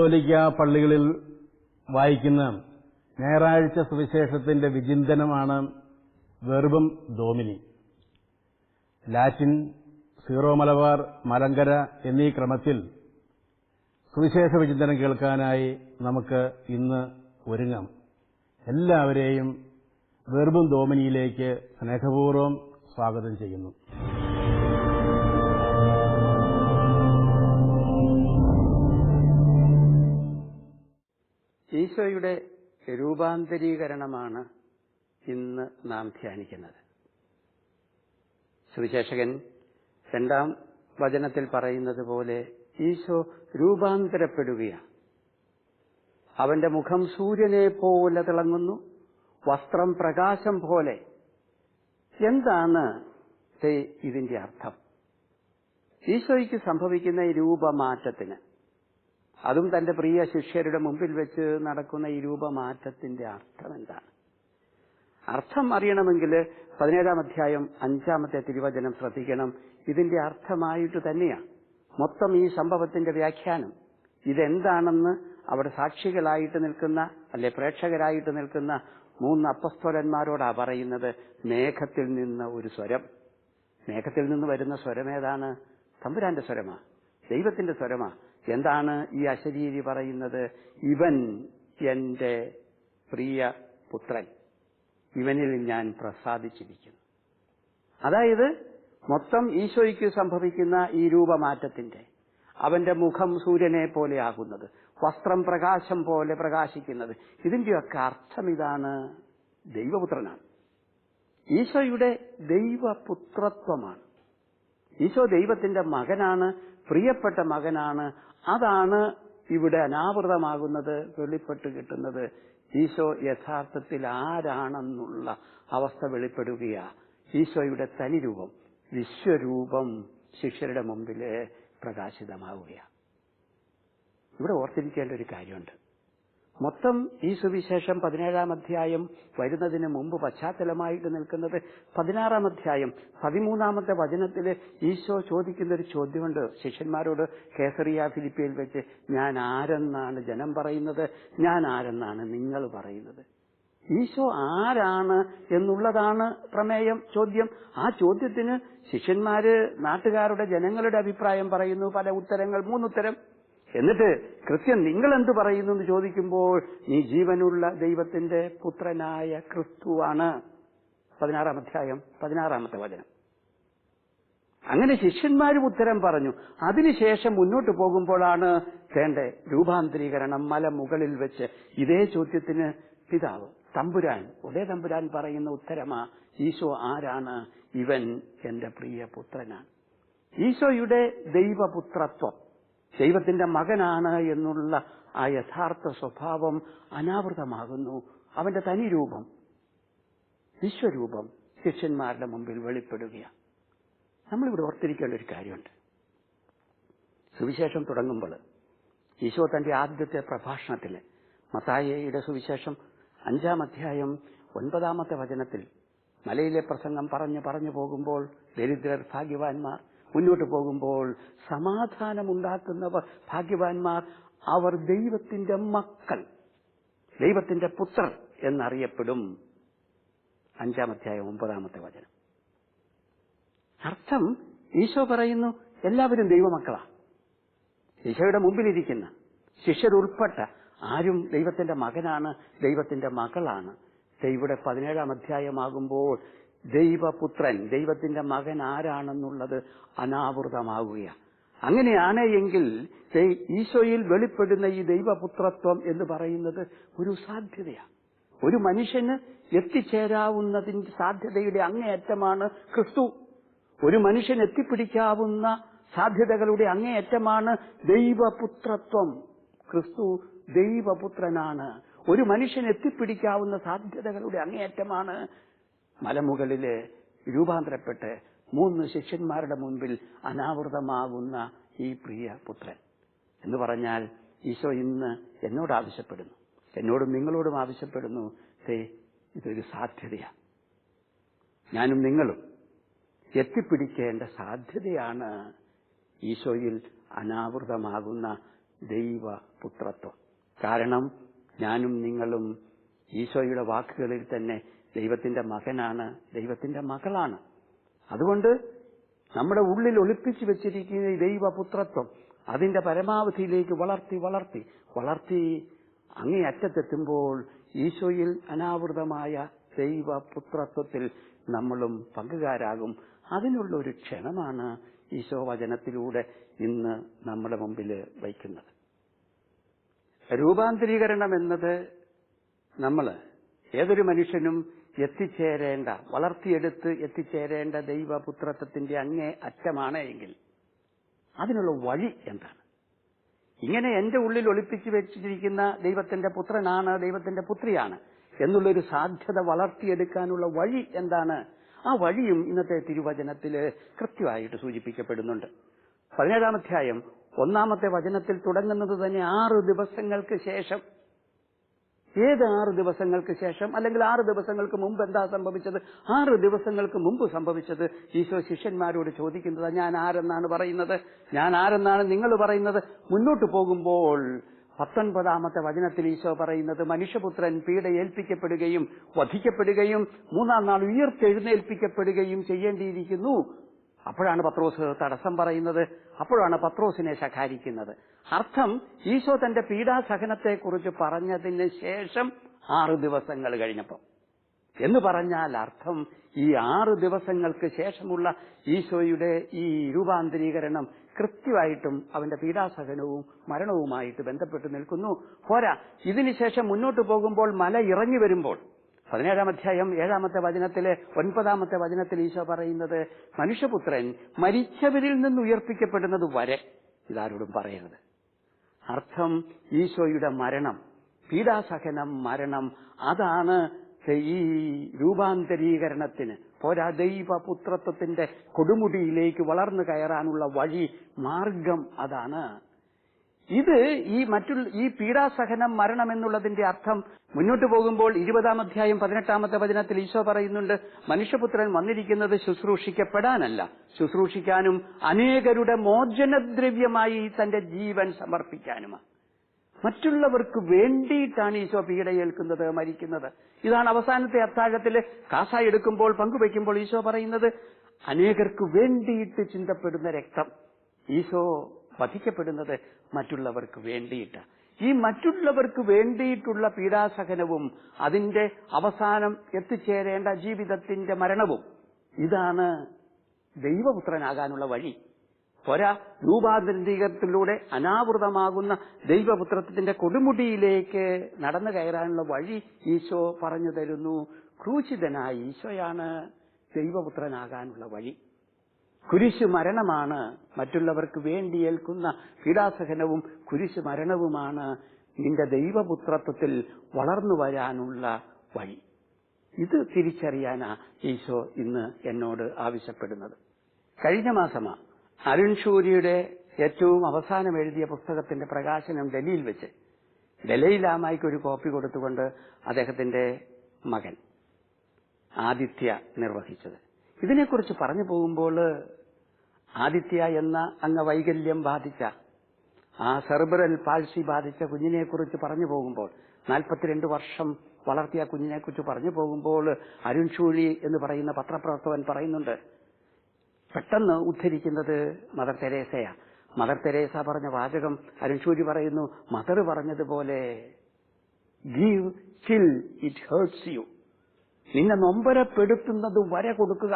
കത്തോലിക്ക പള്ളികളിൽ വായിക്കുന്ന ഞായറാഴ്ച സുവിശേഷത്തിന്റെ വിചിന്തനമാണ് Verbum Domini Latin Syro Malabar Malankara എന്നീ ക്രമത്തിൽ സുവിശേഷ വിചിന്തനം കേൾക്കാനായി നമുക്ക് ഇന്ന് ഒരുങ്ങാം. എല്ലാവരെയും വെർബും ഡോമിനിയിലേക്ക് സ്നേഹപൂർവം സ്വാഗതം ചെയ്യുന്നു. ഈശോയുടെ രൂപാന്തരീകരണമാണ് ഇന്ന് നാം ധ്യാനിക്കുന്നത്. സുവിശേഷകൻ രണ്ടാം വചനത്തിൽ പറയുന്നത് പോലെ ഈശോ രൂപാന്തരപ്പെടുകയാണ്. അവന്റെ മുഖം സൂര്യനെ പോലെ തിളങ്ങുന്നു വസ്ത്രം പ്രകാശം പോലെ. എന്താണ് ഇതിന്റെ അർത്ഥം? ഈശോയ്ക്ക് സംഭവിക്കുന്ന രൂപമാറ്റത്തിന് അതും തന്റെ പ്രിയ ശിഷ്യരുടെ മുമ്പിൽ വെച്ച് നടക്കുന്ന ഈ രൂപമാറ്റത്തിന്റെ അർത്ഥം എന്താണ്? അർത്ഥം അറിയണമെങ്കിൽ പതിനേഴാം അധ്യായം അഞ്ചാമത്തെ തിരുവചനം ശ്രദ്ധിക്കണം. ഇതിന്റെ അർത്ഥമായിട്ട് തന്നെയാണ്. മൊത്തം ഈ സംഭവത്തിന്റെ വ്യാഖ്യാനം. ഇതെന്താണെന്ന് അവിടെ സാക്ഷികളായിട്ട് നിൽക്കുന്ന അല്ലെ പ്രേക്ഷകരായിട്ട് നിൽക്കുന്ന മൂന്ന് അപ്പസ്തോലന്മാരോടാ പറയുന്നത്? മേഘത്തിൽ നിന്ന് ഒരു സ്വരം. മേഘത്തിൽ നിന്ന് വരുന്ന സ്വരം ഏതാണ് തമ്പുരാന്റെ സ്വരമാ. ദൈവത്തിന്റെ സ്വരമാ. എന്താണ് ഈ അശരീരി പറയുന്നത്? ഇവൻ എന്റെ പ്രിയ പുത്രൻ. ഇവനിൽ ഞാൻ പ്രസാദിച്ചിരിക്കുന്നു. അതായത് മൊത്തം ഈശോയ്ക്ക് സംഭവിക്കുന്ന ഈ രൂപമാറ്റത്തിന്റെ അവന്റെ മുഖം സൂര്യനെ പോലെ ആകുന്നത് വസ്ത്രം പ്രകാശം പോലെ പ്രകാശിക്കുന്നത് ഇതിന്റെയൊക്കെ അർത്ഥം ഇതാണ് ദൈവപുത്രനാണ്. ഈശോയുടെ ദൈവപുത്രത്വമാണ്. ഈശോ ദൈവത്തിന്റെ മകനാണ് പ്രിയപ്പെട്ട മകനാണ്. അതാണ് ഇവിടെ അനാവൃതമാകുന്നത് വെളിപ്പെട്ട് കിട്ടുന്നത്. ഈശോ യഥാർത്ഥത്തിൽ ആരാണെന്നുള്ള അവസ്ഥ വെളിപ്പെടുകയാ. ഈശോയുടെ തനിരൂപം വിശ്വരൂപം ശിഷ്യരുടെ മുമ്പിൽ പ്രകാശിതമാവുകയാണ് ഇവിടെ ഓർത്തിരിക്കേണ്ട ഒരു കാര്യമുണ്ട്. മൊത്തം ഈ സുവിശേഷം പതിനേഴാം അധ്യായം വരുന്നതിന് മുമ്പ് പശ്ചാത്തലമായിട്ട് നിൽക്കുന്നത് പതിനാറാം അധ്യായം പതിമൂന്നാമത്തെ വചനത്തിൽ ഈശോ ചോദിക്കുന്ന ഒരു ചോദ്യമുണ്ട്. ശിഷ്യന്മാരോട് കേസറിയ ഫിലിപ്പിയിൽ വെച്ച് ഞാൻ ആരെന്നാണ് ജനം പറയുന്നത്? ഞാൻ ആരെന്നാണ് നിങ്ങൾ പറയുന്നത്? ഈശോ ആരാണ് എന്നുള്ളതാണ് പ്രമേയം ചോദ്യം. ആ ചോദ്യത്തിന് ശിഷ്യന്മാര് നാട്ടുകാരുടെ ജനങ്ങളുടെ അഭിപ്രായം പറയുന്നു. പല ഉത്തരങ്ങൾ മൂന്നുത്തരം. എന്നിട്ട് കൃത്യം നിങ്ങൾ എന്ത് പറയുന്നു എന്ന് ചോദിക്കുമ്പോൾ നീ ജീവനുള്ള ദൈവത്തിന്റെ പുത്രനായ ക്രിസ്തുവാണ്. പതിനാറാം അധ്യായം പതിനാറാമത്തെ വചനം. അങ്ങനെ ശിഷ്യന്മാരും ഉത്തരം പറഞ്ഞു അതിനുശേഷം മുന്നോട്ട് പോകുമ്പോഴാണ് വേണ്ട രൂപാന്തരീകരണം മല മുകളിൽ വെച്ച്. ഇതേ ചോദ്യത്തിന് പിതാവ് തമ്പുരാൻ ഒരേ തമ്പുരാൻ പറയുന്ന ഉത്തരമാ ഈശോ ആരാണ്? ഇവൻ എന്റെ പ്രിയ പുത്രനാണ്. ഈശോയുടെ ദൈവപുത്രത്വം. ദൈവത്തിന്റെ മകനാണ് എന്നുള്ള ആ യഥാർത്ഥ സ്വഭാവം അനാവൃതമാകുന്നു. അവന്റെ തനി രൂപം വിശ്വരൂപം ശിഷ്യന്മാരുടെ മുമ്പിൽ വെളിപ്പെടുകയാണ്. നമ്മളിവിടെ ഓർത്തിരിക്കേണ്ട ഒരു കാര്യമുണ്ട്. സുവിശേഷം തുടങ്ങുമ്പോൾ ഈശോ തന്റെ ആദ്യത്തെ പ്രഭാഷണത്തിൽ മത്തായയുടെ സുവിശേഷം അഞ്ചാം അധ്യായം ഒൻപതാമത്തെ വചനത്തിൽ മലയിലെ പ്രസംഗം പറഞ്ഞു പറഞ്ഞു പോകുമ്പോൾ ദരിദ്രർ ഭാഗ്യവാന്മാർ മുന്നോട്ട് പോകുമ്പോൾ സമാധാനമുണ്ടാക്കുന്നവർ ഭാഗ്യവാന്മാർ അവർ ദൈവത്തിന്റെ മക്കൾ ദൈവത്തിന്റെ പുത്രർ എന്നറിയപ്പെടും. അഞ്ചാം അധ്യായം ഒമ്പതാമത്തെ വചനം. അർത്ഥം ഈശോ പറയുന്നു എല്ലാവരും ദൈവമക്കളാ. ഈശോയുടെ മുമ്പിലിരിക്കുന്ന ശിഷ്യരുൾപ്പെട്ട ആരും ദൈവത്തിന്റെ മകനാണ് ദൈവത്തിന്റെ മകളാണ്. ഇവിടെ പതിനേഴാം അധ്യായമാകുമ്പോൾ ദൈവപുത്രൻ ദൈവത്തിന്റെ മകൻ ആരാണെന്നുള്ളത് അനാവൃതമാവുകയാണ്. അങ്ങനെയാണ് എങ്കിൽ ഈശോയിൽ വെളിപ്പെടുന്ന ഈ ദൈവപുത്രത്വം എന്ന് പറയുന്നത് ഒരു സാധ്യതയാണ്. ഒരു മനുഷ്യന് എത്തിച്ചേരാവുന്നതിന്റെ സാധ്യതയുടെ അങ്ങേയറ്റമാണ് ക്രിസ്തു. ഒരു മനുഷ്യൻ എത്തിപ്പിടിക്കാവുന്ന സാധ്യതകളുടെ അങ്ങേയറ്റമാണ് ദൈവപുത്രത്വം. ക്രിസ്തു ദൈവപുത്രനാണ്. ഒരു മനുഷ്യൻ എത്തിപ്പിടിക്കാവുന്ന സാധ്യതകളുടെ അങ്ങേയറ്റമാണ് മലമുകളിൽ രൂപാന്തരപ്പെട്ട് മൂന്ന് ശിഷ്യന്മാരുടെ മുൻപിൽ അനാവൃതമാകുന്ന ഈ പ്രിയ പുത്രൻ. എന്ന് പറഞ്ഞാൽ ഈശോ ഇന്ന് എന്നോട് ആവശ്യപ്പെടുന്നു. എന്നോടും നിങ്ങളോടും ആവശ്യപ്പെടുന്നു സേ ഇതൊരു സാധ്യതയാണ് ഞാനും നിങ്ങളും എത്തിപ്പിടിക്കേണ്ട സാധ്യതയാണ് ഈശോയിൽ അനാവൃതമാകുന്ന ദൈവ പുത്രത്വം കാരണം ഞാനും നിങ്ങളും ഈശോയുടെ വാക്കുകളിൽ തന്നെ ദൈവത്തിന്റെ മകനാണ് ദൈവത്തിന്റെ മകളാണ്. അതുകൊണ്ട് നമ്മുടെ ഉള്ളിൽ ഒളിപ്പിച്ചു വെച്ചിരിക്കുന്ന ദൈവപുത്രത്വം അതിന്റെ പരമാവധിയിലേക്ക് വളർത്തി വളർത്തി വളർത്തി അങ്ങേ അറ്റത്തെത്തുമ്പോൾ ഈശോയിൽ അനാവൃതമായ ദൈവപുത്രത്വത്തിൽ നമ്മളും പങ്കുകാരാകും. അതിനുള്ള ഒരു ക്ഷണമാണ് ഈശോ വചനത്തിലൂടെ ഇന്ന് നമ്മുടെ മുമ്പിൽ വയ്ക്കുന്നത്. രൂപാന്തരീകരണം എന്നത് നമ്മൾ ഏതൊരു മനുഷ്യനും എത്തിച്ചേരേണ്ട വളർത്തിയെടുത്ത് എത്തിച്ചേരേണ്ട ദൈവപുത്രത്വത്തിന്റെ അങ്ങേ അറ്റമാണ് എങ്കിൽ അതിനുള്ള വഴി എന്താണ്? ഇങ്ങനെ എന്റെ ഉള്ളിൽ ഒളിപ്പിച്ചു വെച്ചിരിക്കുന്ന ദൈവത്തിന്റെ പുത്രനാണ് ദൈവത്തിന്റെ പുത്രിയാണ് എന്നുള്ളൊരു സാധ്യത വളർത്തിയെടുക്കാനുള്ള വഴി എന്താണ്? ആ വഴിയും ഇന്നത്തെ തിരുവചനത്തിൽ കൃത്യമായിട്ട് സൂചിപ്പിക്കപ്പെടുന്നുണ്ട്. പതിനേഴാം അധ്യായം ഒന്നാമത്തെ വചനത്തിൽ തുടങ്ങുന്നത് തന്നെ ആറ് ദിവസങ്ങൾക്ക് ശേഷം ഏത് ആറ് ദിവസങ്ങൾക്ക് ശേഷം അല്ലെങ്കിൽ ആറ് ദിവസങ്ങൾക്ക് മുമ്പ് എന്താ സംഭവിച്ചത്? ആറ് ദിവസങ്ങൾക്ക് മുമ്പ് സംഭവിച്ചത് ഈശോ ശിഷ്യന്മാരോട് ചോദിക്കുന്നത് ഞാൻ ആരെന്നാണ് പറയുന്നത്? ഞാൻ ആരെന്നാണ് നിങ്ങൾ പറയുന്നത്? മുന്നോട്ട് പോകുമ്പോൾ പത്തൊൻപതാമത്തെ വചനത്തിൽ ഈശോ പറയുന്നത് മനുഷ്യപുത്രൻ പീഡ ഏൽപ്പിക്കപ്പെടുകയും വധിക്കപ്പെടുകയും മൂന്നാം നാൾ ഉയർത്തെഴുന്നേൽപ്പിക്കപ്പെടുകയും ചെയ്യേണ്ടിയിരിക്കുന്നു. അപ്പോഴാണ് പത്രോസ് തടസ്സം പറയുന്നത്. അപ്പോഴാണ് പത്രോസിനെ ശകാരിക്കുന്നത്. അർത്ഥം ഈശോ തന്റെ പീഡാസഹനത്തെക്കുറിച്ച് പറഞ്ഞതിന് ശേഷം ആറു ദിവസങ്ങൾ കഴിഞ്ഞപ്പോൾ എന്ന് പറഞ്ഞാൽ അർത്ഥം ഈ ആറ് ദിവസങ്ങൾക്ക് ശേഷമുള്ള ഈശോയുടെ ഈ രൂപാന്തരീകരണം കൃത്യമായിട്ടും അവന്റെ പീഡാസഹനവും മരണവുമായിട്ട് ബന്ധപ്പെട്ട് നിൽക്കുന്നു. പോരാ ഇതിനുശേഷം മുന്നോട്ട് പോകുമ്പോൾ മല ഇറങ്ങി വരുമ്പോൾ പതിനേഴാം അധ്യായം ഏഴാമത്തെ വചനത്തിലെ ഒൻപതാമത്തെ വചനത്തിൽ ഈശോ പറയുന്നത് മനുഷ്യപുത്രൻ മരിച്ചവരിൽ നിന്ന് ഉയർപ്പിക്കപ്പെടുന്നത് വരെ. ഇതാരോടും പറയരുത്. അർത്ഥം ഈശോയുടെ മരണം പീഡാസഹനം മരണം അതാണ് ഈ രൂപാന്തരീകരണത്തിന് പോരാ ദൈവപുത്രത്വത്തിന്റെ കൊടുമുടിയിലേക്ക് വളർന്നു കയറാനുള്ള വഴി മാർഗം അതാണ്. ഇത് ഈ മറ്റുള്ള ഈ പീഡാസഹനം മരണം എന്നുള്ളതിന്റെ അർത്ഥം മുന്നോട്ട് പോകുമ്പോൾ ഇരുപതാം അധ്യായം പതിനെട്ടാമത്തെ വചനത്തിൽ ഈശോ പറയുന്നുണ്ട് മനുഷ്യപുത്രൻ വന്നിരിക്കുന്നത് ശുശ്രൂഷിക്കപ്പെടാനല്ല. ശുശ്രൂഷിക്കാനും അനേകരുടെ മോചനദ്രവ്യമായി തന്റെ ജീവൻ സമർപ്പിക്കാനുമാണ്. മറ്റുള്ളവർക്ക് വേണ്ടിയിട്ടാണ് ഈശോ പീഡയേൽക്കുന്നത് മരിക്കുന്നത്. ഇതാണ് അവസാനത്തെ അത്താഴത്തിൽ കാസ എടുക്കുമ്പോൾ പങ്കുവയ്ക്കുമ്പോൾ ഈശോ പറയുന്നത് അനേകർക്ക് വേണ്ടിയിട്ട് ചിന്തപ്പെടുന്ന രക്തം. ഈശോ വധിക്കപ്പെടുന്നത് മറ്റുള്ളവർക്ക് വേണ്ടിയിട്ട്. ഈ മറ്റുള്ളവർക്ക് വേണ്ടിയിട്ടുള്ള പീഡാസഹനവും അതിന്റെ അവസാനം എത്തിച്ചേരേണ്ട ജീവിതത്തിന്റെ മരണവും ഇതാണ് ദൈവപുത്രനാകാനുള്ള വഴി. പോരാ രൂപാന്തരീകരണത്തിലൂടെ അനാവൃതമാകുന്ന ദൈവപുത്രത്തിന്റെ കൊടുമുടിയിലേക്ക് നടന്നു കയറാനുള്ള വഴി ഈശോ പറഞ്ഞു തരുന്നു. ക്രൂശിതനായ ഈശോയാണ് ദൈവപുത്രനാകാനുള്ള വഴി. കുരിശു മരണമാണ്. മറ്റുള്ളവർക്ക് വേണ്ടി ഏൽക്കുന്ന പീഡാസഹനവും കുരിശു മരണവുമാണ് നിന്റെ ദൈവപുത്രത്വത്തിൽ വളർന്നു വരാനുള്ള വഴി. ഇത് തിരിച്ചറിയാനാ ഈശോ ഇന്ന് എന്നോട് ആവശ്യപ്പെടുന്നത്. കഴിഞ്ഞ മാസമാ അരുൺ ഷൂരിയുടെ ഏറ്റവും അവസാനം എഴുതിയ പുസ്തകത്തിന്റെ പ്രകാശനം ഡൽഹിയിൽ വെച്ച്. ദലൈലാമായ്ക്ക് ഒരു കോപ്പി കൊടുത്തുകൊണ്ട് അദ്ദേഹത്തിന്റെ മകൻ ആദിത്യ നിർവഹിച്ചത്. ഇതിനെക്കുറിച്ച് പറഞ്ഞു പോകുമ്പോൾ ആദിത്യ എന്ന അംഗവൈകല്യം ബാധിച്ച ആ സെർബറൽ പാഴ്സി ബാധിച്ച കുഞ്ഞിനെക്കുറിച്ച് പറഞ്ഞു പോകുമ്പോൾ നാൽപ്പത്തിരണ്ട് വർഷം വളർത്തിയ കുഞ്ഞിനെക്കുറിച്ച് പറഞ്ഞു പോകുമ്പോൾ അരുൺ ഷൂഴി എന്ന് പറയുന്ന പത്രപ്രവർത്തകൻ പറയുന്നുണ്ട് പെട്ടെന്ന് ഉദ്ധരിക്കുന്നത് മദർ തെരേസയാ. മദർ തെരേസ പറഞ്ഞ വാചകം അരുൺഷൂരി പറയുന്നു മദർ പറഞ്ഞതുപോലെ give till it hurts you നിന്നെ നൊമ്പരപ്പെടുത്തുന്നത് വരെ കൊടുക്കുക.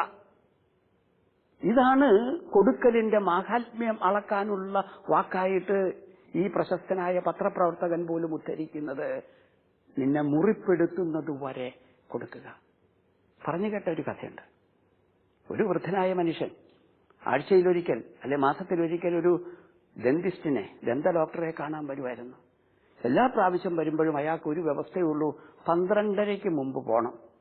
ഇതാണ് കൊടുക്കലിന്റെ മാഹാത്മ്യം അളക്കാനുള്ള വാക്കായിട്ട് ഈ പ്രശസ്തനായ പത്രപ്രവർത്തകൻ പോലും ഉദ്ധരിക്കുന്നത്. നിന്നെ മുറിപ്പെടുത്തുന്നത് വരെ കൊടുക്കുക. പറഞ്ഞു കേട്ട ഒരു കഥയുണ്ട്. ഒരു വൃദ്ധനായ മനുഷ്യൻ ആഴ്ചയിലൊരിക്കൽ അല്ലെ മാസത്തിലൊരിക്കൽ ഒരു ഡെന്റിസ്റ്റിനെ ദന്ത ഡോക്ടറെ കാണാൻ വരുമായിരുന്നു. എല്ലാ പ്രാവശ്യം വരുമ്പോഴും അയാൾക്ക് ഒരു വ്യവസ്ഥയുള്ളൂ പന്ത്രണ്ടരയ്ക്ക് മുമ്പ് പോണം.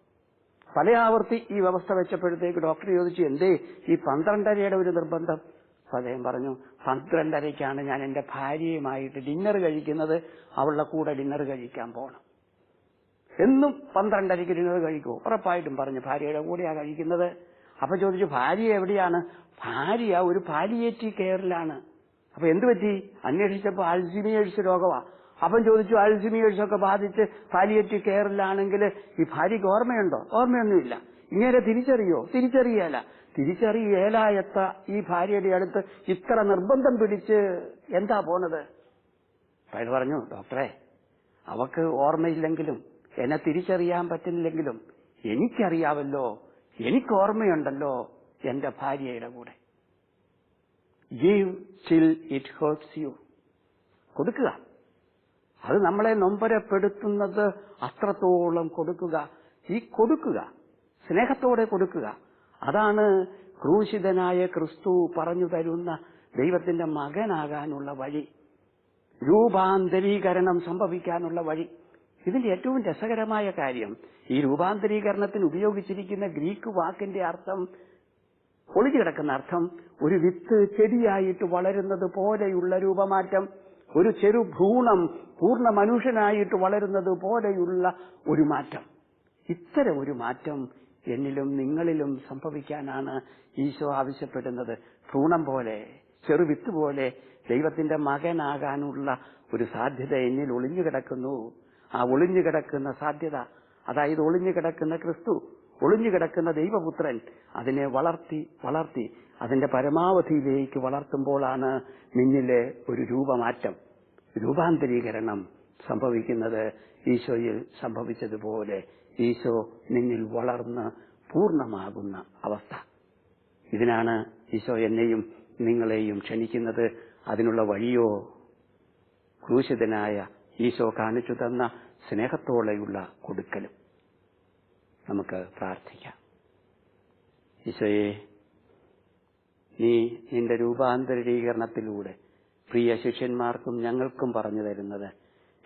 പല ആവർത്തി ഈ വ്യവസ്ഥ വെച്ചപ്പോഴത്തേക്ക് ഡോക്ടർ ചോദിച്ചു എന്തേ ഈ പന്ത്രണ്ടരയുടെ ഒരു നിർബന്ധം? അദ്ദേഹം പറഞ്ഞു പന്ത്രണ്ടരയ്ക്കാണ് ഞാൻ എന്റെ ഭാര്യയുമായിട്ട് ഡിന്നർ കഴിക്കുന്നത്. അവളുടെ കൂടെ ഡിന്നർ കഴിക്കാൻ പോകണം എന്നും പന്ത്രണ്ടരയ്ക്ക് ഡിന്നർ കഴിക്കുമോ ഉറപ്പായിട്ടും പറഞ്ഞു ഭാര്യയുടെ കൂടെയാണ് കഴിക്കുന്നത്. അപ്പൊ ചോദിച്ചു ഭാര്യ എവിടെയാണ്? ഭാര്യ ഒരു പാലിയേറ്റീവ് കെയറിലാണ്. അപ്പൊ എന്ത് പറ്റി? അന്വേഷിച്ചപ്പോ അൾസിമിയേഴ്സ് രോഗമാ അപ്പം ചോദിച്ചു അൽസിമിയേഴ്സ് ഒക്കെ ബാധിച്ച് പാലിയേറ്റീവ് കെയറിലാണെങ്കിൽ ഈ ഭാര്യയ്ക്ക് ഓർമ്മയുണ്ടോ? ഓർമ്മയൊന്നുമില്ല. ഇങ്ങനെ തിരിച്ചറിയോ? തിരിച്ചറിയല. തിരിച്ചറിയേലായത്ത ഈ ഭാര്യയുടെ അടുത്ത് ഇത്ര നിർബന്ധം പിടിച്ച് എന്താ പോണത്? അയാൾ പറഞ്ഞു ഡോക്ടറെ അവക്ക് ഓർമ്മയില്ലെങ്കിലും എന്നെ തിരിച്ചറിയാൻ പറ്റുന്നില്ലെങ്കിലും എനിക്കറിയാവല്ലോ എനിക്ക് ഓർമ്മയുണ്ടല്ലോ എന്റെ ഭാര്യയുടെ കൂടെ. Give till it hurts you കൊടുക്കുക. അത് നമ്മളെ നൊമ്പരപ്പെടുത്തുന്നത് അത്രത്തോളം കൊടുക്കുക. ഈ കൊടുക്കുക സ്നേഹത്തോടെ കൊടുക്കുക അതാണ് ക്രൂശിതനായ ക്രിസ്തു പറഞ്ഞു തരുന്ന ദൈവത്തിന്റെ മകനാകാനുള്ള വഴി. രൂപാന്തരീകരണം സംഭവിക്കാനുള്ള വഴി. ഇതിന്റെ ഏറ്റവും രസകരമായ കാര്യം ഈ രൂപാന്തരീകരണത്തിന് ഉപയോഗിച്ചിരിക്കുന്ന ഗ്രീക്ക് വാക്കിന്റെ അർത്ഥം ഒളിഞ്ഞു കിടക്കുന്ന അർത്ഥം ഒരു വിത്ത് ചെടിയായിട്ട് വളരുന്നത് പോലെയുള്ള രൂപമാറ്റം. ഒരു ചെറു ഭ്രൂണം പൂർണ മനുഷ്യനായിട്ട് വളരുന്നത് പോലെയുള്ള ഒരു മാറ്റം. ഇത്തരം ഒരു മാറ്റം എന്നിലും നിങ്ങളിലും സംഭവിക്കാനാണ് ഈശോ ആവശ്യപ്പെടുന്നത്. ഭ്രൂണം പോലെ ചെറുവിത്ത് പോലെ ദൈവത്തിന്റെ മകനാകാനുള്ള ഒരു സാധ്യത എന്നിൽ ഒളിഞ്ഞു കിടക്കുന്നു. ആ ഒളിഞ്ഞു കിടക്കുന്ന സാധ്യത അതായത് ഒളിഞ്ഞു കിടക്കുന്ന ക്രിസ്തു ഒളിഞ്ഞു കിടക്കുന്ന ദൈവപുത്രൻ അതിനെ വളർത്തി വളർത്തി അതിന്റെ പരമാവധിയിലേക്ക് വളർത്തുമ്പോഴാണ് നിന്നിലെ ഒരു രൂപമാറ്റം. രൂപാന്തരീകരണം സംഭവിക്കുന്നത് ഈശോയിൽ സംഭവിച്ചതുപോലെ ഈശോ നിന്നിൽ വളർന്ന് പൂർണമാകുന്ന അവസ്ഥ. ഇതിനാണ് ഈശോ എന്നെയും നിങ്ങളെയും ക്ഷണിക്കുന്നത്. അതിനുള്ള വഴിയോ ക്രൂശിതനായ ഈശോ കാണിച്ചു തന്ന സ്നേഹത്തോടെയുള്ള കൊടുക്കലും. നമുക്ക് പ്രാർത്ഥിക്കാം. ഈശോയെ നീ നിന്റെ രൂപാന്തരീകരണത്തിലൂടെ പ്രിയ ശിഷ്യന്മാർക്കും ഞങ്ങൾക്കും പറഞ്ഞു തരുന്നത്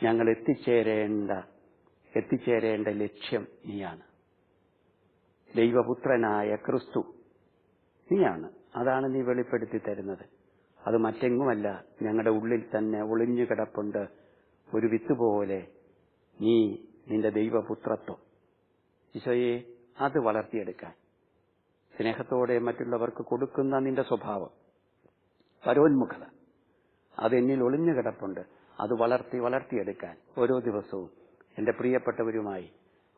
ഞങ്ങൾ എത്തിച്ചേരേണ്ട എത്തിച്ചേരേണ്ട ലക്ഷ്യം നീയാണ്. ദൈവപുത്രനായ ക്രിസ്തു നീയാണ്. അതാണ് നീ വെളിപ്പെടുത്തി തരുന്നത്. അത് മറ്റെങ്ങുമല്ല ഞങ്ങളുടെ ഉള്ളിൽ തന്നെ ഒളിഞ്ഞു കിടപ്പുണ്ട്. ഒരു വിത്ത് പോലെ നീ നിന്റെ ദൈവപുത്രത്വം. ഈശോയെ അത് വളർത്തിയെടുക്കാൻ. സ്നേഹത്തോടെ മറ്റുള്ളവർക്ക് കൊടുക്കുന്ന നിന്റെ സ്വഭാവം. പരോന്മുഖത. അത് എന്നിൽ ഒളിഞ്ഞു കിടപ്പുണ്ട്. അത് വളർത്തി വളർത്തിയെടുക്കാൻ ഓരോ ദിവസവും എന്റെ പ്രിയപ്പെട്ടവരുമായി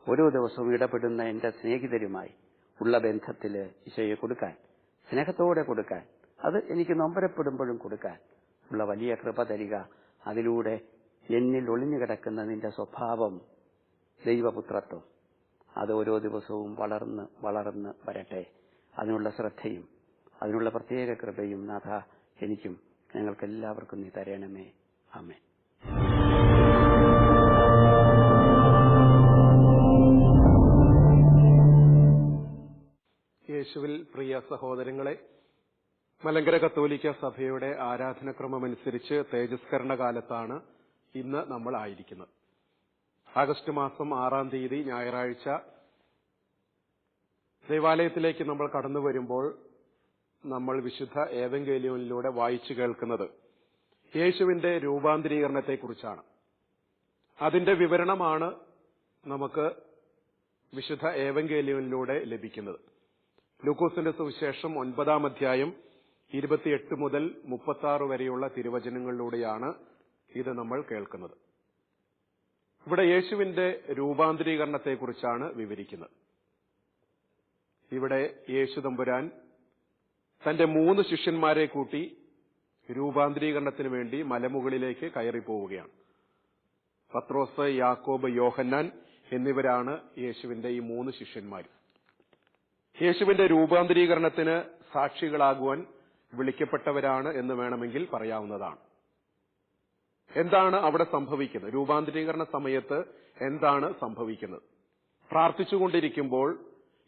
ഓരോ ദിവസവും ഇടപെടുന്ന എന്റെ സ്നേഹിതരുമായി ഉള്ള ബന്ധത്തിൽ ഈശോയെ കൊടുക്കാൻ സ്നേഹത്തോടെ കൊടുക്കാൻ അത് എനിക്ക് നൊമ്പരപ്പെടുമ്പോഴും കൊടുക്കാൻ ഉള്ള വലിയ കൃപ തരിക അതിലൂടെ എന്നിൽ ഒളിഞ്ഞു കിടക്കുന്ന നിന്റെ സ്വഭാവം ദൈവപുത്രത്വം അത് ഓരോ ദിവസവും വളർന്ന് വളർന്ന് വരട്ടെ. അതിനുള്ള ശ്രദ്ധയും അതിനുള്ള പ്രത്യേക കൃപയും നാഥ എനിക്കും ഞങ്ങൾക്കെല്ലാവർക്കും നീ തരണമേ. അമ്മേ യേശുവിൽ പ്രിയ സഹോദരങ്ങളെ മലങ്കര കത്തോലിക്ക സഭയുടെ ആരാധനക്രമമനുസരിച്ച് തേജസ്കരണ കാലത്താണ് ഇന്ന് നമ്മൾ ആയിരിക്കുന്നത്. ആഗസ്റ്റ് മാസം ആറാം തീയതി ഞായറാഴ്ച ദേവാലയത്തിലേക്ക് നമ്മൾ കടന്നു വരുമ്പോൾ നമ്മൾ വിശുദ്ധ ഏവങ്കേലിയോനിലൂടെ വായിച്ചു കേൾക്കുന്നത് യേശുവിന്റെ രൂപാന്തരീകരണത്തെക്കുറിച്ചാണ്. അതിന്റെ വിവരണമാണ് നമുക്ക് വിശുദ്ധ ഏവങ്കേലിയോനിലൂടെ ലഭിക്കുന്നത്. ലൂക്കോസിന്റെ സുവിശേഷം ഒൻപതാം അധ്യായം ഇരുപത്തിയെട്ട് മുതൽ മുപ്പത്തി ആറ് വരെയുള്ള തിരുവചനങ്ങളിലൂടെയാണ് ഇത് നമ്മൾ കേൾക്കുന്നത്. ഇവിടെ യേശുവിന്റെ രൂപാന്തരീകരണത്തെക്കുറിച്ചാണ് വിവരിക്കുന്നത്. ഇവിടെ യേശു തമ്പുരാൻ തന്റെ മൂന്ന് ശിഷ്യന്മാരെ കൂട്ടി രൂപാന്തരീകരണത്തിന് വേണ്ടി മലമുകളിലേക്ക് കയറിപ്പോവുകയാണ്. പത്രോസ് യാക്കോബ് യോഹന്നാൻ എന്നിവരാണ് യേശുവിന്റെ ഈ മൂന്ന് ശിഷ്യന്മാർ. യേശുവിന്റെ രൂപാന്തരീകരണത്തിന് സാക്ഷികളാകുവാൻ വിളിക്കപ്പെട്ടവരാണ് എന്ന് വേണമെങ്കിൽ പറയാവുന്നതാണ്. എന്താണ് അവിടെ സംഭവിക്കുന്നത്? രൂപാന്തരീകരണ സമയത്ത് എന്താണ് സംഭവിക്കുന്നത്? പ്രാർത്ഥിച്ചുകൊണ്ടിരിക്കുമ്പോൾ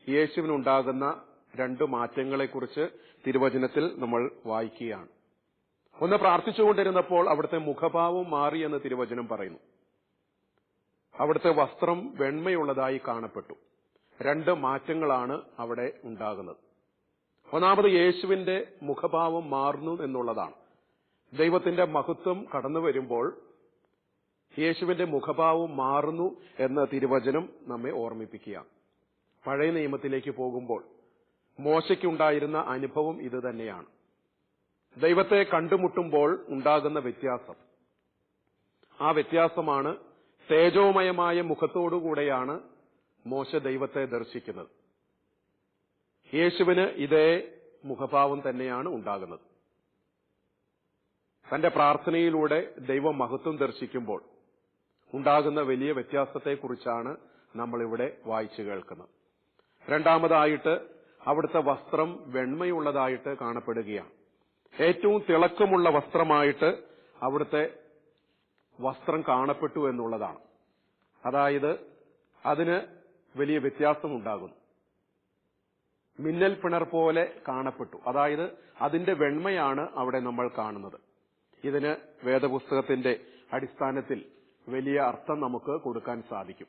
യേശുവിനുണ്ടാകുന്ന രണ്ട് മാറ്റങ്ങളെക്കുറിച്ച് തിരുവചനത്തിൽ നമ്മൾ വായിക്കുകയാണ്. ഒന്ന് പ്രാർത്ഥിച്ചുകൊണ്ടിരുന്നപ്പോൾ അവിടുത്തെ മുഖഭാവം മാറി എന്ന് തിരുവചനം പറയുന്നു. അവിടുത്തെ വസ്ത്രം വെണ്മയുള്ളതായി കാണപ്പെട്ടു. രണ്ട് മാറ്റങ്ങളാണ് അവിടെ ഉണ്ടാകുന്നത്. ഒന്നാമത് യേശുവിന്റെ മുഖഭാവം മാറുന്നു എന്നുള്ളതാണ്. ദൈവത്തിന്റെ മഹത്വം കടന്നു വരുമ്പോൾ യേശുവിന്റെ മുഖഭാവം മാറുന്നു എന്ന തിരുവചനം നമ്മെ ഓർമ്മിപ്പിക്കുകയാണ്. പഴയ നിയമത്തിലേക്ക് പോകുമ്പോൾ മോശയ്ക്കുണ്ടായിരുന്ന അനുഭവം ഇത് തന്നെയാണ്. ദൈവത്തെ കണ്ടുമുട്ടുമ്പോൾ ഉണ്ടാകുന്ന വ്യത്യാസം. ആ വ്യത്യാസമാണ് തേജോമയമായ മുഖത്തോടുകൂടെയാണ് മോശ ദൈവത്തെ ദർശിക്കുന്നത്. യേശുവിന് ഇതേ മുഖഭാവം തന്നെയാണ് ഉണ്ടാകുന്നത്. തന്റെ പ്രാർത്ഥനയിലൂടെ ദൈവം മഹത്വം ദർശിക്കുമ്പോൾ ഉണ്ടാകുന്ന വലിയ വ്യത്യാസത്തെക്കുറിച്ചാണ് നമ്മളിവിടെ വായിച്ചു കേൾക്കുന്നത്. രണ്ടാമതായിട്ട് അവിടുത്തെ വസ്ത്രം വെണ്മയുള്ളതായിട്ട് കാണപ്പെടുകയാണ്. ഏറ്റവും തിളക്കമുള്ള വസ്ത്രമായിട്ട് അവിടുത്തെ വസ്ത്രം കാണപ്പെട്ടു എന്നുള്ളതാണ്. അതായത് അതിന് വലിയ വ്യത്യാസമുണ്ടാകുന്നു. മിന്നൽ പിണർ പോലെ കാണപ്പെട്ടു. അതായത് അതിന്റെ വെണ്മയാണ് അവിടെ നമ്മൾ കാണുന്നത്. ഇതിന് വേദപുസ്തകത്തിന്റെ അടിസ്ഥാനത്തിൽ വലിയ അർത്ഥം നമുക്ക് കൊടുക്കാൻ സാധിക്കും.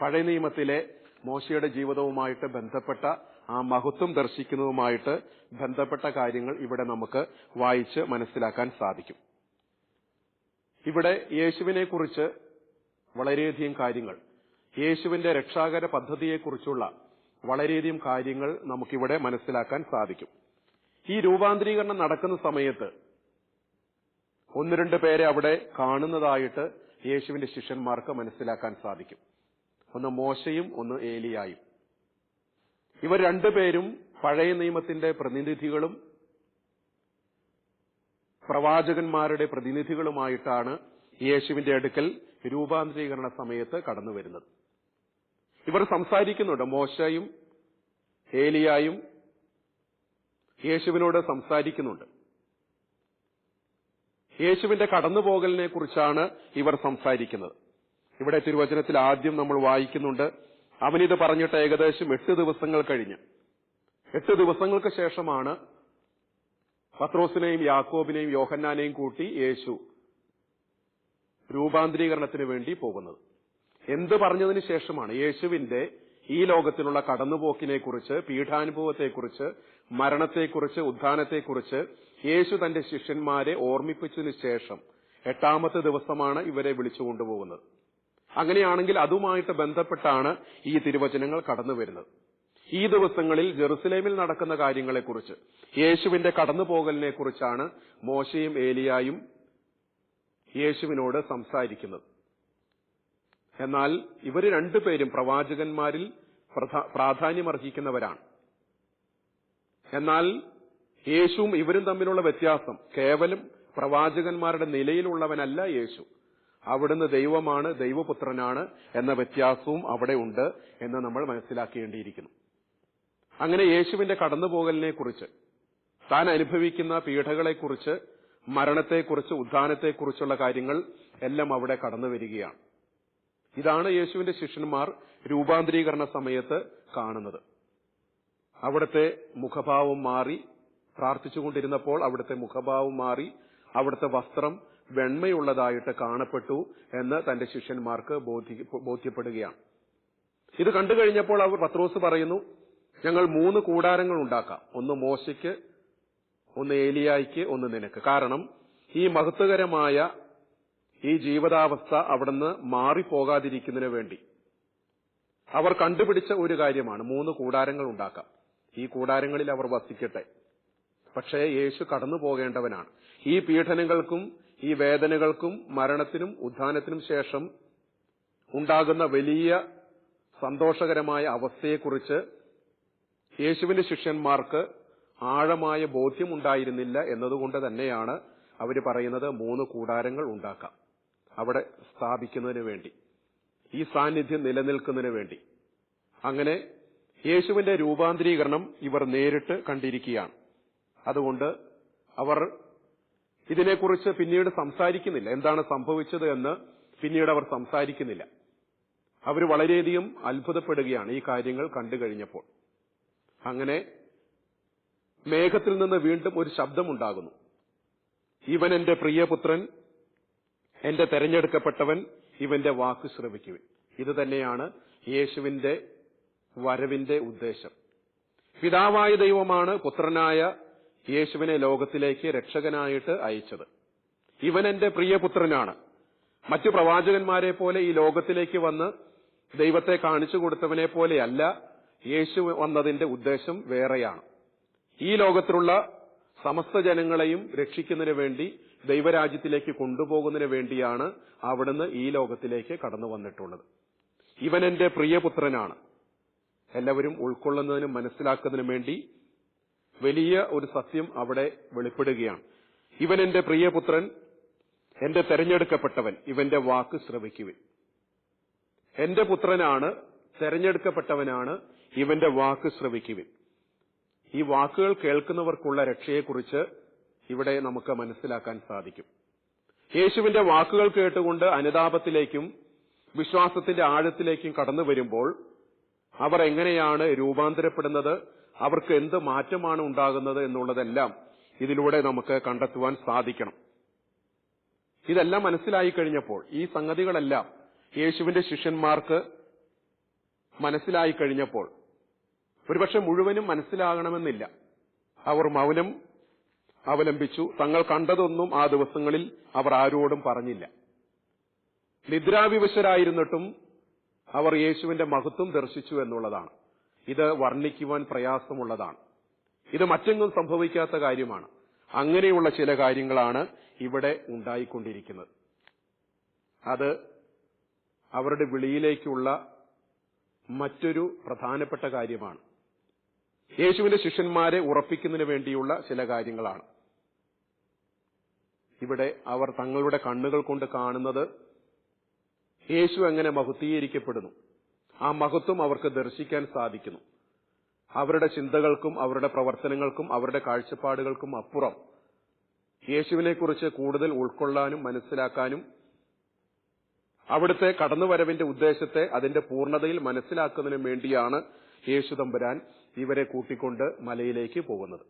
പഴയ നിയമത്തിലെ മോശയുടെ ജീവിതവുമായിട്ട് ബന്ധപ്പെട്ട ആ മഹത്വം ദർശിക്കുന്നതുമായിട്ട് ബന്ധപ്പെട്ട കാര്യങ്ങൾ ഇവിടെ നമുക്ക് വായിച്ച് മനസ്സിലാക്കാൻ സാധിക്കും. ഇവിടെ യേശുവിനെ കുറിച്ച് വളരെയധികം കാര്യങ്ങൾ യേശുവിന്റെ രക്ഷാകര പദ്ധതിയെക്കുറിച്ചുള്ള വളരെയധികം കാര്യങ്ങൾ നമുക്കിവിടെ മനസ്സിലാക്കാൻ സാധിക്കും. ഈ രൂപാന്തരീകരണം നടക്കുന്ന സമയത്ത് ഒന്ന് രണ്ട് പേരെ അവിടെ കാണുന്നതായിട്ട് യേശുവിന്റെ ശിഷ്യന്മാർക്ക് മനസ്സിലാക്കാൻ സാധിക്കും. ഒന്ന് മോശയും ഒന്ന് ഏലിയായും. ഇവർ രണ്ടുപേരും പഴയ നിയമത്തിന്റെ പ്രതിനിധികളും പ്രവാചകന്മാരുടെ പ്രതിനിധികളുമായിട്ടാണ് യേശുവിന്റെ അടുക്കൽ രൂപാന്തരീകരണ സമയത്ത് കടന്നു വരുന്നത്. ഇവർ സംസാരിക്കുന്നുണ്ട്. മോശയും ഏലിയായും യേശുവിനോട് സംസാരിക്കുന്നുണ്ട്. യേശുവിന്റെ കടന്നുപോകലിനെ കുറിച്ചാണ് ഇവർ സംസാരിക്കുന്നത്. ഇവിടെ തിരുവചനത്തിൽ ആദ്യം നമ്മൾ വായിക്കുന്നുണ്ട് അവനിത് പറഞ്ഞിട്ട് ഏകദേശം എട്ട് ദിവസങ്ങൾ കഴിഞ്ഞ്. എട്ട് ദിവസങ്ങൾക്ക് ശേഷമാണ് പത്രോസിനെയും യാക്കോബിനെയും യോഹന്നാനെയും കൂട്ടി യേശു രൂപാന്തരീകരണത്തിന് വേണ്ടി പോകുന്നത്. എന്ത് പറഞ്ഞതിന് ശേഷമാണ് യേശുവിന്റെ ഈ ലോകത്തിലുള്ള കടന്നുപോക്കിനെക്കുറിച്ച് പീഠാനുഭവത്തെക്കുറിച്ച് മരണത്തെക്കുറിച്ച് ഉദ്ധാനത്തെക്കുറിച്ച് യേശു തന്റെ ശിഷ്യന്മാരെ ഓർമ്മിപ്പിച്ചതിനു ശേഷം എട്ടാമത്തെ ദിവസമാണ് ഇവരെ വിളിച്ചു കൊണ്ടുപോകുന്നത് അങ്ങനെയാണെങ്കിൽ അതുമായിട്ട് ബന്ധപ്പെട്ടാണ് ഈ തിരുവചനങ്ങൾ കടന്നു വരുന്നത്. ഈ ദിവസങ്ങളിൽ ജെറുസലേമിൽ നടക്കുന്ന കാര്യങ്ങളെക്കുറിച്ച് യേശുവിന്റെ കടന്നുപോകലിനെ കുറിച്ചാണ് മോശയും ഏലിയായും യേശുവിനോട് സംസാരിക്കുന്നത്. എന്നാൽ ഇവർ രണ്ടുപേരും പ്രവാചകന്മാരിൽ പ്രധാ- പ്രാധാന്യമർഹിക്കുന്നവരാണ്. എന്നാൽ യേശുവും ഇവരും തമ്മിലുള്ള വ്യത്യാസം കേവലം പ്രവാചകന്മാരുടെ നിലയിലുള്ളവനല്ല യേശു. അവിടുന്ന് ദൈവമാണ് ദൈവപുത്രനാണ് എന്ന വ്യത്യാസവും അവിടെ ഉണ്ട് എന്ന് നമ്മൾ മനസ്സിലാക്കേണ്ടിയിരിക്കുന്നു. അങ്ങനെ യേശുവിന്റെ കടന്നുപോകലിനെ കുറിച്ച് താൻ അനുഭവിക്കുന്ന പീഠകളെക്കുറിച്ച് മരണത്തെക്കുറിച്ച് ഉദ്ധാനത്തെക്കുറിച്ചുള്ള കാര്യങ്ങൾ എല്ലാം അവിടെ കടന്നു വരികയാണ്. ഇതാണ് യേശുവിന്റെ ശിഷ്യന്മാർ രൂപാന്തരീകരണ സമയത്ത് കാണുന്നത്. അവിടുത്തെ മുഖഭാവം മാറി പ്രാർത്ഥിച്ചുകൊണ്ടിരുന്നപ്പോൾ അവിടുത്തെ മുഖഭാവം മാറി അവിടുത്തെ വസ്ത്രം വെണ്മയുള്ളതായിട്ട് കാണപ്പെട്ടു എന്ന് തന്റെ ശിഷ്യന്മാർക്ക് ബോധി- ബോധ്യപ്പെടുകയാണ്. ഇത് കണ്ടു കഴിഞ്ഞപ്പോൾ അവർ പത്രോസ് പറയുന്നു ഞങ്ങൾ മൂന്ന് കൂടാരങ്ങൾ ഉണ്ടാക്കാം. ഒന്ന് മോശയ്ക്ക് ഒന്ന് ഏലിയായിക്ക് ഒന്ന് നിനക്ക്. കാരണം ഈ മഹത്വകരമായ ഈ ജീവിതാവസ്ഥ അവിടുന്ന് മാറിപ്പോകാതിരിക്കുന്നതിന് വേണ്ടി അവർ കണ്ടുപിടിച്ച ഒരു കാര്യമാണ്. മൂന്ന് കൂടാരങ്ങൾ ഉണ്ടാക്കാം. ഈ കൂടാരങ്ങളിൽ അവർ വസിക്കട്ടെ. പക്ഷേ യേശു കടന്നു പോകേണ്ടവനാണ് ഈ പീഡനങ്ങൾക്കും ഈ വേദനകൾക്കും മരണത്തിനും ഉദ്ധാനത്തിനും ശേഷം ഉണ്ടാകുന്ന വലിയ സന്തോഷകരമായ അവസ്ഥയെക്കുറിച്ച് യേശുവിന്റെ ശിഷ്യന്മാർക്ക് ആഴമായ ബോധ്യമുണ്ടായിരുന്നില്ല എന്നതുകൊണ്ട് തന്നെയാണ് അവർ പറയുന്നത് മൂന്ന് കൂടാരങ്ങൾ ഉണ്ടാക്കാം. അവിടെ സ്ഥാപിക്കുന്നതിന് വേണ്ടി ഈ സാന്നിധ്യം നിലനിൽക്കുന്നതിന് വേണ്ടി. അങ്ങനെ യേശുവിന്റെ രൂപാന്തരീകരണം ഇവർ നേരിട്ട് കണ്ടിരിക്കുകയാണ്. അതുകൊണ്ട് അവർ ഇതിനെക്കുറിച്ച് പിന്നീട് സംസാരിക്കുന്നില്ല. എന്താണ് സംഭവിച്ചത് എന്ന് പിന്നീട് അവർ സംസാരിക്കുന്നില്ല. അവർ വളരെയധികം അത്ഭുതപ്പെടുകയാണ് ഈ കാര്യങ്ങൾ കണ്ടു കഴിഞ്ഞപ്പോൾ. അങ്ങനെ മേഘത്തിൽ നിന്ന് വീണ്ടും ഒരു ശബ്ദമുണ്ടാകുന്നു. ഇവൻ എന്റെ പ്രിയപുത്രൻ എന്റെ തെരഞ്ഞെടുക്കപ്പെട്ടവൻ ഇവന്റെ വാക്ക് ശ്രവിക്കുവിൻ. ഇത് തന്നെയാണ് യേശുവിന്റെ വരവിന്റെ ഉദ്ദേശം. പിതാവായ ദൈവമാണ് പുത്രനായ യേശുവിനെ ലോകത്തിലേക്ക് രക്ഷകനായിട്ട് അയച്ചത്. ഇവൻ എന്റെ പ്രിയപുത്രനാണ്. മറ്റു പ്രവാചകന്മാരെ പോലെ ഈ ലോകത്തിലേക്ക് വന്ന് ദൈവത്തെ കാണിച്ചു കൊടുത്തവനെ പോലെയല്ല യേശു വന്നതിന്റെ ഉദ്ദേശം വേറെയാണ്. ഈ ലോകത്തിലുള്ള സമസ്ത ജനങ്ങളെയും രക്ഷിക്കുന്നതിന് വേണ്ടി ദൈവരാജ്യത്തിലേക്ക് കൊണ്ടുപോകുന്നതിന് വേണ്ടിയാണ് അവിടുന്ന് ഈ ലോകത്തിലേക്ക് കടന്നു വന്നിട്ടുള്ളത്. ഇവൻ എന്റെ പ്രിയപുത്രനാണ്. എല്ലാവരും ഉൾക്കൊള്ളുന്നതിനും മനസ്സിലാക്കുന്നതിനും വേണ്ടി വലിയ ഒരു സത്യം അവിടെ വെളിപ്പെടുകയാണ്. ഇവൻ എന്റെ പ്രിയപുത്രൻ എന്റെ തെരഞ്ഞെടുക്കപ്പെട്ടവൻ ഇവന്റെ വാക്ക് ശ്രവിക്കുവിൻ. എന്റെ പുത്രനാണ് തെരഞ്ഞെടുക്കപ്പെട്ടവനാണ് ഇവന്റെ വാക്ക് ശ്രവിക്കുവിൻ. ഈ വാക്കുകൾ കേൾക്കുന്നവർക്കുള്ള രക്ഷയെക്കുറിച്ച് ഇവിടെ നമുക്ക് മനസ്സിലാക്കാൻ സാധിക്കും. യേശുവിന്റെ വാക്കുകൾ കേട്ടുകൊണ്ട് അനുതാപത്തിലേക്കും വിശ്വാസത്തിന്റെ ആഴത്തിലേക്കും കടന്നു വരുമ്പോൾ അവർ എങ്ങനെയാണ് രൂപാന്തരപ്പെടുന്നത്? അവർക്ക് എന്ത് മാറ്റമാണ് ഉണ്ടാകുന്നത് എന്നുള്ളതെല്ലാം ഇതിലൂടെ നമുക്ക് കണ്ടെത്തുവാൻ സാധിക്കണം. ഇതെല്ലാം മനസ്സിലായി കഴിഞ്ഞപ്പോൾ ഈ സംഗതികളെല്ലാം യേശുവിന്റെ ശിഷ്യന്മാർക്ക് മനസ്സിലായി കഴിഞ്ഞപ്പോൾ ഒരുപക്ഷെ മുഴുവനും മനസ്സിലാകണമെന്നില്ല. അവർ മൗനം അവലംബിച്ചു. തങ്ങൾ കണ്ടതൊന്നും ആ ദിവസങ്ങളിൽ അവർ ആരോടും പറഞ്ഞില്ല. നിദ്രാവിവശരായിരുന്നിട്ടും അവർ യേശുവിന്റെ മഹത്വം ദർശിച്ചു എന്നുള്ളതാണ്. ഇത് വർണിക്കുവാൻ പ്രയാസമുള്ളതാണ്. ഇത് മറ്റെങ്ങും സംഭവിക്കാത്ത കാര്യമാണ്. അങ്ങനെയുള്ള ചില കാര്യങ്ങളാണ് ഇവിടെ ഉണ്ടായിക്കൊണ്ടിരിക്കുന്നത്. അത് അവരുടെ വിളിയിലേക്കുള്ള മറ്റൊരു പ്രധാനപ്പെട്ട കാര്യമാണ്. യേശുവിന്റെ ശിഷ്യന്മാരെ ഉറപ്പിക്കുന്നതിന് വേണ്ടിയുള്ള ചില കാര്യങ്ങളാണ്. ഇവിടെ അവർ തങ്ങളുടെ കണ്ണുകൾ കൊണ്ട് കാണുന്നത് യേശു എങ്ങനെ മഹത്വീകരിക്കപ്പെടുന്നു? ആ മഹത്വം അവർക്ക് ദർശിക്കാൻ സാധിക്കുന്നു. അവരുടെ ചിന്തകൾക്കും അവരുടെ പ്രവർത്തനങ്ങൾക്കും അവരുടെ കാഴ്ചപ്പാടുകൾക്കും അപ്പുറം യേശുവിനെക്കുറിച്ച് കൂടുതൽ ഉൾക്കൊള്ളാനും മനസ്സിലാക്കാനും അവിടുത്തെ കടന്നുവരവിന്റെ ഉദ്ദേശത്തെ അതിന്റെ പൂർണതയിൽ മനസ്സിലാക്കുന്നതിനും വേണ്ടിയാണ് യേശു തമ്പുരാൻ ഇവരെ കൂട്ടിക്കൊണ്ട് മലയിലേക്ക് പോകുന്നത്.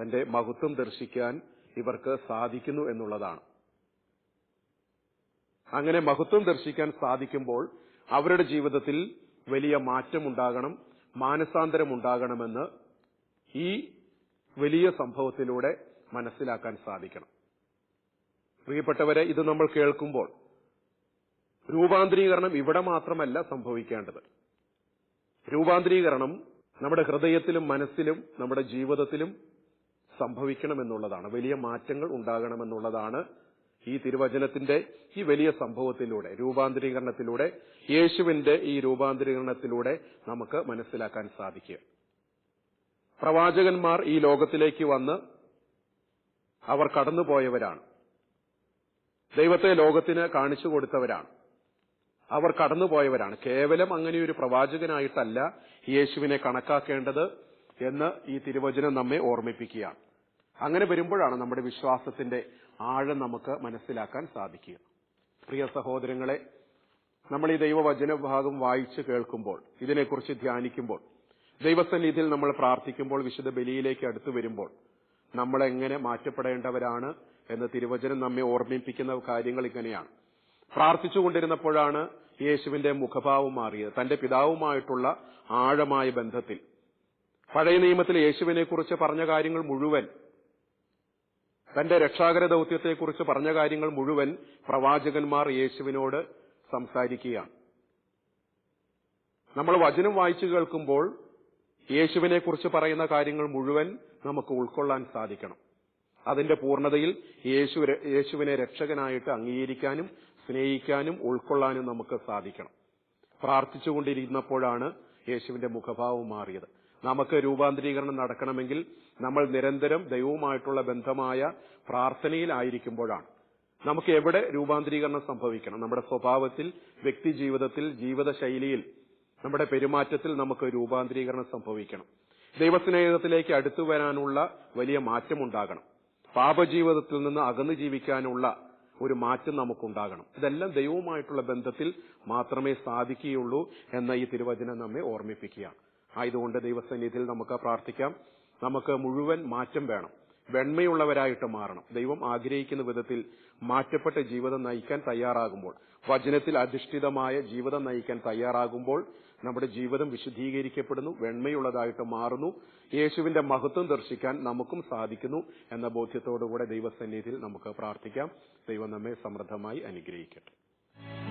തന്റെ മഹത്വം ദർശിക്കാൻ ഇവർക്ക് സാധിക്കുന്നു എന്നുള്ളതാണ്. അങ്ങനെ മഹത്വം ദർശിക്കാൻ സാധിക്കുമ്പോൾ അവരുടെ ജീവിതത്തിൽ വലിയ മാറ്റമുണ്ടാകണം മാനസാന്തരം ഉണ്ടാകണമെന്ന് ഈ വലിയ സംഭവത്തിലൂടെ മനസ്സിലാക്കാൻ സാധിക്കണം. പ്രിയപ്പെട്ടവരെ ഇത് നമ്മൾ കേൾക്കുമ്പോൾ രൂപാന്തരീകരണം ഇവിടെ മാത്രമല്ല സംഭവിക്കേണ്ടത്. രൂപാന്തരീകരണം നമ്മുടെ ഹൃദയത്തിലും മനസ്സിലും നമ്മുടെ ജീവിതത്തിലും സംഭവിക്കണമെന്നുള്ളതാണ്. വലിയ മാറ്റങ്ങൾ ഉണ്ടാകണമെന്നുള്ളതാണ് ഈ തിരുവചനത്തിന്റെ ഈ വലിയ സംഭവത്തിലൂടെ രൂപാന്തരീകരണത്തിലൂടെ യേശുവിന്റെ ഈ രൂപാന്തരീകരണത്തിലൂടെ നമുക്ക് മനസ്സിലാക്കാൻ സാധിക്കുക പ്രവാചകന്മാർ ഈ ലോകത്തിലേക്ക് വന്ന് അവർ കടന്നുപോയവരാണ്. ദൈവത്തെ ലോകത്തിന് കാണിച്ചു കൊടുത്തവരാണ്. അവർ കടന്നുപോയവരാണ്. കേവലം അങ്ങനെ ഒരു പ്രവാചകനായിട്ടല്ല യേശുവിനെ കണക്കാക്കേണ്ടത് എന്ന് ഈ തിരുവചനം നമ്മെ ഓർമ്മിപ്പിക്കുകയാണ്. അങ്ങനെ വരുമ്പോഴാണ് നമ്മുടെ വിശ്വാസത്തിന്റെ ആഴം നമുക്ക് മനസ്സിലാക്കാൻ സാധിക്കുക പ്രിയ സഹോദരങ്ങളെ നമ്മൾ ഈ ദൈവവചന ഭാഗം വായിച്ച് കേൾക്കുമ്പോൾ ഇതിനെക്കുറിച്ച് ധ്യാനിക്കുമ്പോൾ ദൈവസന്നിധിയിൽ നമ്മൾ പ്രാർത്ഥിക്കുമ്പോൾ വിശുദ്ധ ബലിയിലേക്ക് അടുത്തു വരുമ്പോൾ നമ്മൾ എങ്ങനെ മാറ്റപ്പെടേണ്ടവരാണ് എന്ന തിരുവചനം നമ്മെ ഓർമ്മിപ്പിക്കുന്ന കാര്യങ്ങൾ ഇങ്ങനെയാണ്. പ്രാർത്ഥിച്ചുകൊണ്ടിരുന്നപ്പോഴാണ് യേശുവിന്റെ മുഖഭാവം മാറിയത്. തന്റെ പിതാവുമായിട്ടുള്ള ആഴമായ ബന്ധത്തിൽ. പഴയ നിയമത്തിൽ യേശുവിനെ കുറിച്ച് പറഞ്ഞ കാര്യങ്ങൾ മുഴുവൻ തന്റെ രക്ഷാകര ദൗത്യത്തെക്കുറിച്ച് പറഞ്ഞ കാര്യങ്ങൾ മുഴുവൻ പ്രവാചകന്മാർ യേശുവിനോട് സംസാരിക്കുകയാണ്. നമ്മൾ വചനം വായിച്ചു കേൾക്കുമ്പോൾ യേശുവിനെക്കുറിച്ച് പറയുന്ന കാര്യങ്ങൾ മുഴുവൻ നമുക്ക് ഉൾക്കൊള്ളാൻ സാധിക്കണം. അതിന്റെ പൂർണതയിൽ യേശു യേശുവിനെ രക്ഷകനായിട്ട് അംഗീകരിക്കാനും സ്നേഹിക്കാനും ഉൾക്കൊള്ളാനും നമുക്ക് സാധിക്കണം. പ്രാർത്ഥിച്ചുകൊണ്ടിരുന്നപ്പോഴാണ് യേശുവിന്റെ മുഖഭാവം മാറിയത്. നമുക്ക് രൂപാന്തരീകരണം നടക്കണമെങ്കിൽ നമ്മൾ നിരന്തരം ദൈവവുമായിട്ടുള്ള ബന്ധമായ പ്രാർത്ഥനയിലായിരിക്കുമ്പോഴാണ്. നമുക്ക് എവിടെ രൂപാന്തരീകരണം സംഭവിക്കണം? നമ്മുടെ സ്വഭാവത്തിൽ വ്യക്തി ജീവിതത്തിൽ ജീവിതശൈലിയിൽ നമ്മുടെ പെരുമാറ്റത്തിൽ നമുക്ക് രൂപാന്തരീകരണം സംഭവിക്കണം. ദൈവസ്നേഹത്തിലേക്ക് അടുത്തു വരാനുള്ള വലിയ മാറ്റം ഉണ്ടാകണം പാപജീവിതത്തിൽ നിന്ന് അകന്നു ജീവിക്കാനുള്ള ഒരു മാറ്റം നമുക്കുണ്ടാകണം. ഇതെല്ലാം ദൈവവുമായിട്ടുള്ള ബന്ധത്തിൽ മാത്രമേ സാധിക്കുകയുള്ളൂ എന്ന ഈ തിരുവചനം നമ്മെ ഓർമ്മിപ്പിക്കുകയാണ്. ആയതുകൊണ്ട് ദൈവസന്നിധിയിൽ നമുക്ക് പ്രാർത്ഥിക്കാം. നമുക്ക് മുഴുവൻ മാറ്റം വേണം. വെണ്മയുള്ളവരായിട്ട് മാറണം. ദൈവം ആഗ്രഹിക്കുന്ന വിധത്തിൽ മാറ്റപ്പെട്ട ജീവിതം നയിക്കാൻ തയ്യാറാകുമ്പോൾ വചനത്തിൽ അധിഷ്ഠിതമായ ജീവിതം നയിക്കാൻ തയ്യാറാകുമ്പോൾ നമ്മുടെ ജീവിതം വിശുദ്ധീകരിക്കപ്പെടുന്നു വെണ്മയുള്ളതായിട്ട് മാറുന്നു യേശുവിന്റെ മഹത്വം ദർശിക്കാൻ നമുക്കും സാധിക്കുന്നു എന്ന ബോധ്യത്തോടുകൂടെ ദൈവസന്നിധിയിൽ നമുക്ക് പ്രാർത്ഥിക്കാം. ദൈവം നമ്മെ സമൃദ്ധമായി അനുഗ്രഹിക്കട്ടെ.